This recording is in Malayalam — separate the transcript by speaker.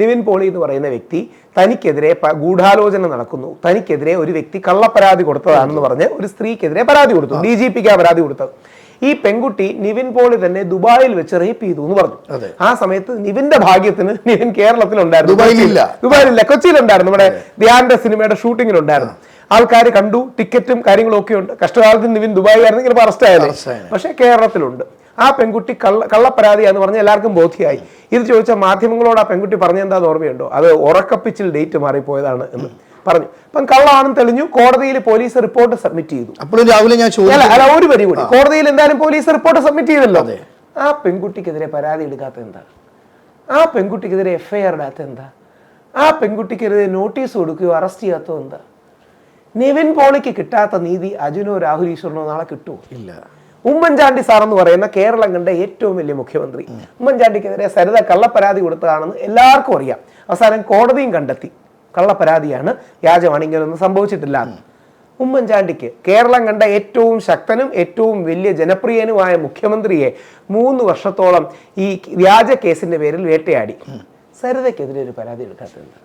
Speaker 1: നിവിൻ പോളി എന്ന് പറയുന്ന വ്യക്തി തനിക്കെതിരെ ഗൂഢാലോചന നടക്കുന്നു. തനിക്കെതിരെ ഒരു വ്യക്തി കള്ളപ്പരാതി കൊടുത്തതാണെന്ന് പറഞ്ഞ് ഒരു സ്ത്രീക്കെതിരെ പരാതി കൊടുത്തു. ഡി ജി പിക്ക് പരാതി കൊടുത്തത്. ഈ പെൺകുട്ടി നിവിൻ പോളി തന്നെ ദുബായിൽ വെച്ച് റേപ്പ് ചെയ്തു എന്ന് പറഞ്ഞു. ആ സമയത്ത് നിവിന്റെ ഭാഗ്യത്തിന് നിവിൻ കേരളത്തിലുണ്ടായിരുന്നു.
Speaker 2: ദുബായിലില്ല.
Speaker 1: ദുബായിലില്ല. കൊച്ചിയിലുണ്ടായിരുന്നു. നമ്മുടെ ധ്യാന്റെ സിനിമയുടെ ഷൂട്ടിങ്ങിലുണ്ടായിരുന്നു. ആൾക്കാർ കണ്ടു ടിക്കറ്റും കാര്യങ്ങളും ഒക്കെ ഉണ്ട് കഷ്ടകാലത്ത് നിവിൻ ദുബായി ആയിരുന്നെങ്കിൽ ഇപ്പോൾ അറസ്റ്റ് ആയത് പക്ഷേ കേരളത്തിലുണ്ട്. ആ പെൺകുട്ടി കള്ള കള്ളപ്പരാതിയാന്ന് പറഞ്ഞ് എല്ലാവർക്കും ബോധ്യമായി. ഇത് ചോദിച്ച മാധ്യമങ്ങളോട് ആ പെൺകുട്ടി പറഞ്ഞെന്താന്ന് ഓർമ്മയുണ്ടോ? അത് ഉറക്കപ്പിച്ചിൽ ഡേറ്റ് മാറിപ്പോയതാണ് എന്ന് പറഞ്ഞു. അപ്പം കള്ളാണെന്ന് തെളിഞ്ഞു കോടതിയിൽ പോലീസ് റിപ്പോർട്ട് സബ്മിറ്റ് ചെയ്തു.
Speaker 2: അപ്പോഴും രാവിലെ ഞാൻ
Speaker 1: അല്ല ഒരു പരി കൂടി. കോടതിയിൽ എന്തായാലും പോലീസ് റിപ്പോർട്ട് സബ്മിറ്റ് ചെയ്തല്ലോ. ആ പെൺകുട്ടിക്കെതിരെ പരാതി എടുക്കാത്ത എന്താ? ആ പെൺകുട്ടിക്കെതിരെ എഫ് ഐ ആർ ഇടാത്ത എന്താ? ആ പെൺകുട്ടിക്കെതിരെ നോട്ടീസ് കൊടുക്കുകയോ അറസ്റ്റ് ചെയ്യാത്തോ എന്താ? നിവിൻ പോളിക്ക് കിട്ടാത്ത നീതി അജുനോ രാഹുൽ ഈശ്വറിനോ നാളെ കിട്ടുമോ
Speaker 2: ഇല്ല.
Speaker 1: ഉമ്മൻചാണ്ടി സാർ എന്ന് പറയുന്ന കേരളം കണ്ട ഏറ്റവും വലിയ മുഖ്യമന്ത്രി. ഉമ്മൻചാണ്ടിക്കെതിരെ സരിത കള്ളപ്പരാതി കൊടുത്തതാണെന്ന് എല്ലാവർക്കും അറിയാം. അവസാനം കോടതിയും കണ്ടെത്തി. കള്ളപ്പരാതിയാണ് വ്യാജമാണ് ഇങ്ങനെയൊന്നും സംഭവിച്ചിട്ടില്ല. ഉമ്മൻചാണ്ടിക്ക് കേരളം കണ്ട ഏറ്റവും ശക്തനും ഏറ്റവും വലിയ ജനപ്രിയനുമായ മുഖ്യമന്ത്രിയെ മൂന്ന് വർഷത്തോളം ഈ വ്യാജ കേസിന്റെ പേരിൽ വേട്ടയാടി. സരിതയ്ക്കെതിരെ ഒരു പരാതി എടുക്കാത്തത്